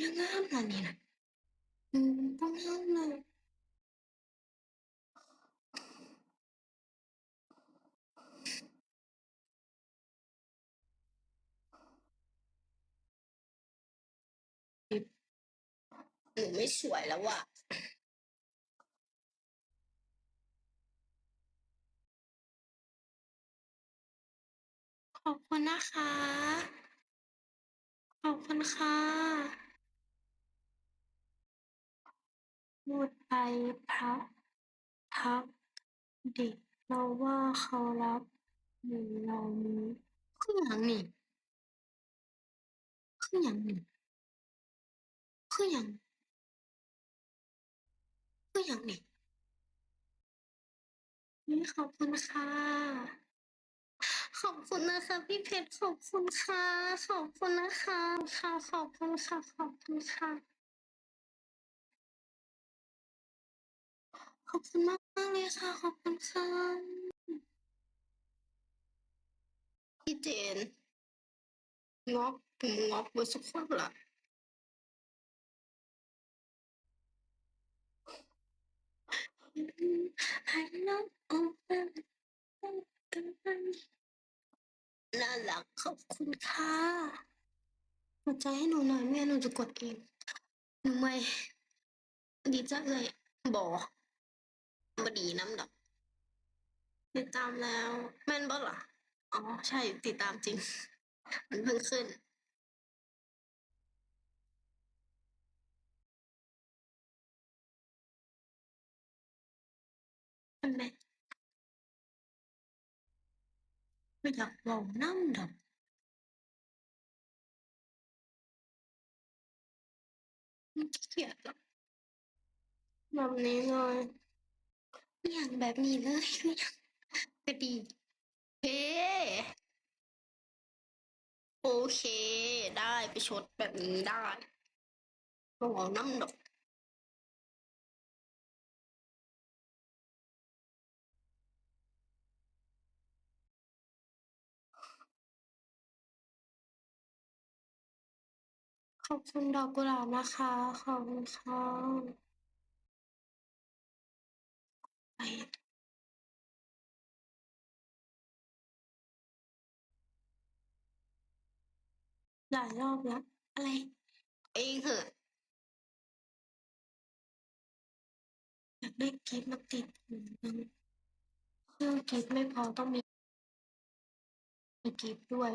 ยังงามนะนี่นะอืมต้องงามเลยหนูไม่สวยแล้วว่ะ ขอบคุณนะคะ ขอบคุณค่ะ พูดไปพระทักเด็กเราว่าเขารักหรือเรามีคืออย่างนี่ คืออย่างนี่ คืออย่างคืออย่างนี่นี่ขอบคุณค่ะ ขอบคุณนะคะพี่เพชรขอบคุณค่ะ ขอบคุณนะคะค่ะขอบคุณค่ะ ขอบคุณค่ะ ขอบคุณมากมากเลยค่ะ ขอบคุณค่ะพี่เจนงอกผมงอกเบอร์สุขภาพละให้น้องออกมาน่ารักขอบคุณค่ะหัวใจให้หนูหน่อยแม่หนูจะกดเองหนูไม่ดีจังเลยบอก บดีน้ำดอก ติดตามแล้วแม่นบ่ล่ะอ๋อใช่ติดตามจริง มันเพิ่งขึ้นอันไหนไม่อยากบอกน้ำดอกเกียจหรอกแบบนี้เลย อย่างแบบนี้เลยก็ดีเฮโอเค ได้ไปชดแบบนี้ได้บอกน้ำดอกขอบคุณดอกกุหลาบนะคะ ขอบคุณค่ะ หลายรอบแล้ว อะไร เองเหอะอยากได้กิฟต์มาติดหูนะชื่อกิฟต์ไม่พอต้องมีมีกิฟต์ด้วย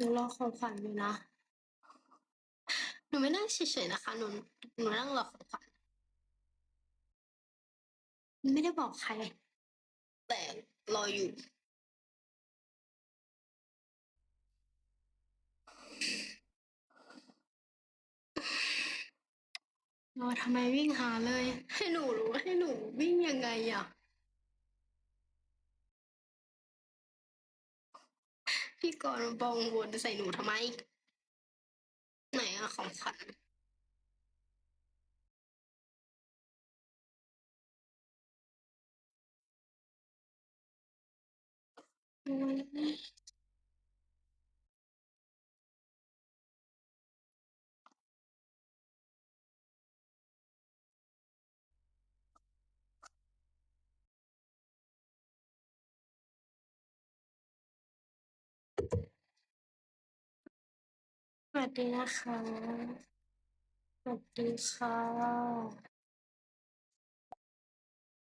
หนูรอของขวัญอยู่นะ หนูไม่นั่งเฉยๆนะคะ หนู หนูนั่งรอของขวัญไม่ได้บอกใคร แต่รออยู่รอทำไมวิ่งหาเลย ให้หนูรู้ให้หนูวิ่งยังไงอะ พี่กรณ์บองวนใส่หนูทำไม ไหนอะของขวัญ วัสดีนะคะ สวัสดีค่ะ